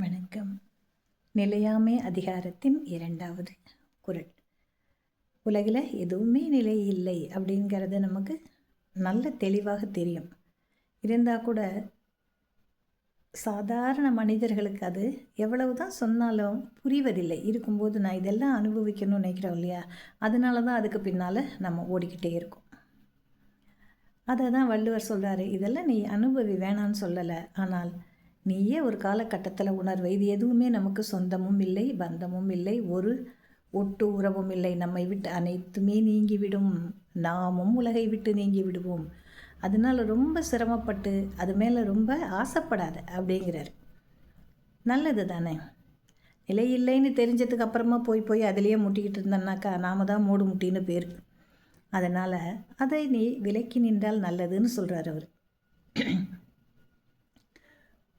வணக்கம். நிலையாமை அதிகாரத்தின் இரண்டாவது குரல். உலகில் எதுவுமே நிலை இல்லை அப்படிங்கிறது நமக்கு நல்ல தெளிவாக தெரியும். இருந்தால் கூட சாதாரண மனிதர்களுக்கு அது எவ்வளவு தான் சொன்னாலும் புரிவதில்லை. இருக்கும்போது நான் இதெல்லாம் அனுபவிக்கணும்னு நினைக்கிறோம் இல்லையா? அதனால தான் அதுக்கு பின்னால் நம்ம ஓடிக்கிட்டே இருக்கோம். அதை தான் வள்ளுவர் சொல்கிறாரு இதெல்லாம் நீ அனுபவி வேணான்னு சொல்லலை. ஆனால் நீயே ஒரு காலகட்டத்தில் உணர்வை. இது எதுவுமே நமக்கு சொந்தமும் இல்லை பந்தமும் இல்லை ஒரு ஒட்டு உறவும் இல்லை. நம்மை விட்டு அனைத்துமே நீங்கிவிடும். நாமும் உலகை விட்டு நீங்கி விடுவோம் அதனால் ரொம்ப சிரமப்பட்டு அது மேலே ரொம்ப ஆசைப்படாத அப்படிங்கிறார். நல்லது தானே. நிலை இல்லைன்னு தெரிஞ்சதுக்கு அப்புறமா போய் போய் அதிலேயே முட்டிக்கிட்டு இருந்தோன்னாக்கா நாம தான் மூடு முட்டின்னு பேர் அதனால் அதை நீ விலக்கி நின்றால் நல்லதுன்னு சொல்கிறார் அவர்.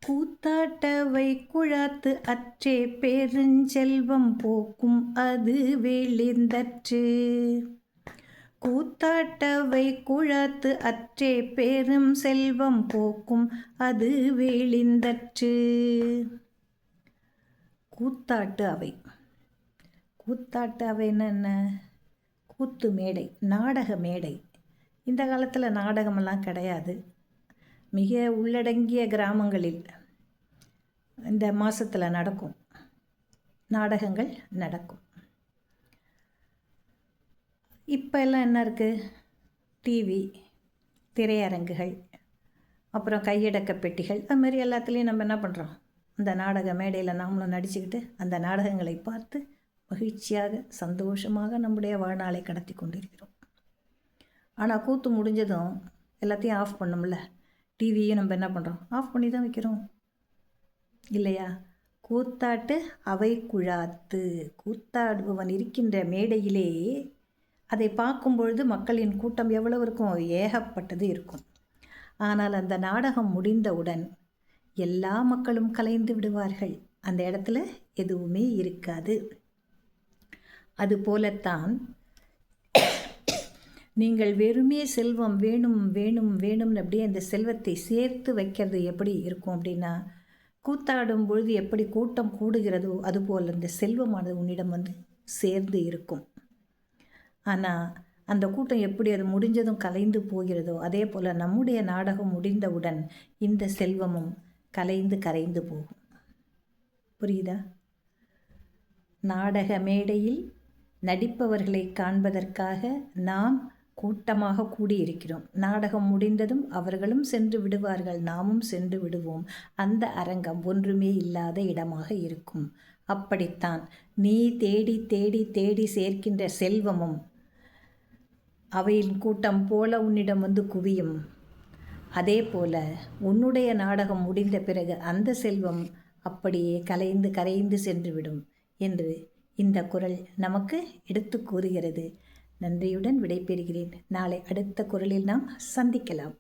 கூத்தாட்டவை குழாத்து அற்றே பெருஞ்செல்வம் போக்கும் அது வேளிந்தற்று. கூத்தாட்டவை குழாத்து அற்றே பெரும் செல்வம் போக்கும் அது வெளிந்தற்று. கூத்தாட்டு அவை. கூத்தாட்டு அவைன்னு என்ன கூத்து மேடை நாடக மேடை. இந்த காலத்தில் நாடகமெல்லாம் கிடையாது. மிக உள்ளடங்கிய கிராமங்களில் இந்த மாதத்தில் நடக்கும். நாடகங்கள் நடக்கும். இப்போ எல்லாம் என்ன இருக்குது டிவி திரையரங்குகள் அப்புறம் கையடக்க பெட்டிகள் அது மாதிரி எல்லாத்துலேயும் நம்ம என்ன பண்ணுறோம் அந்த நாடக மேடையில் நாமளும் நடிச்சுக்கிட்டு அந்த நாடகங்களை பார்த்து மகிழ்ச்சியாக சந்தோஷமாக நம்முடைய வாழ்நாளை கடத்தி கொண்டிருக்கிறோம். ஆனால் கூத்து முடிஞ்சதும் எல்லாத்தையும் ஆஃப் பண்ணோம்ல? டிவியை நம்ம என்ன பண்ணுறோம் ஆஃப் பண்ணி தான் வைக்கிறோம். இல்லையா? கூத்தாட்டு அவை குழாத்து. கூத்தாடுபவன் இருக்கின்ற மேடையிலே அதை பார்க்கும் பொழுது மக்களின் கூட்டம் எவ்வளவு இருக்கும்? ஏகப்பட்டது இருக்கும். ஆனால் அந்த நாடகம் முடிந்தவுடன் எல்லா மக்களும் கலைந்து விடுவார்கள். அந்த இடத்துல எதுவுமே இருக்காது. அதுபோலத்தான் நீங்கள் வெறுமே செல்வம் வேணும் வேணும் வேணும்னு அப்படியே அந்த செல்வத்தை சேர்த்து வைக்கிறது எப்படி இருக்கும் அப்படின்னா கூத்தாடும் பொழுது எப்படி கூட்டம் கூடுகிறதோ அதுபோல் அந்த செல்வமானது உன்னிடம் வந்து சேர்ந்து இருக்கும். ஆனால் அந்த கூட்டம் எப்படி அது முடிஞ்சதும் கலைந்து போகிறதோ அதே போல் நம்முடைய நாடகம் முடிந்தவுடன் இந்த செல்வமும் கலைந்து கரைந்து போகும். புரியுதா? நாடக மேடையில் நடிப்பவர்களை காண்பதற்காக நாம் கூட்டமாக கூடியிருக்கிறோம். நாடகம் முடிந்ததும் அவர்களும் சென்று விடுவார்கள். நாமும் சென்று விடுவோம். அந்த அரங்கம் ஒன்றுமே இல்லாத இடமாக இருக்கும். அப்படித்தான். நீ தேடி தேடி தேடி சேர்க்கின்ற செல்வமும் அவையின் கூட்டம் போல உன்னிடம் வந்து குவியும். அதே போல உன்னுடைய நாடகம் முடிந்த பிறகு அந்த செல்வம் அப்படியே கலைந்து கரைந்து சென்றுவிடும் என்று இந்த குரல் நமக்கு எடுத்து கூறுகிறது. நன்றியுடன் விடைபெறுகிறேன். நாளை அடுத்த குரலில் நாம் சந்திக்கலாம்.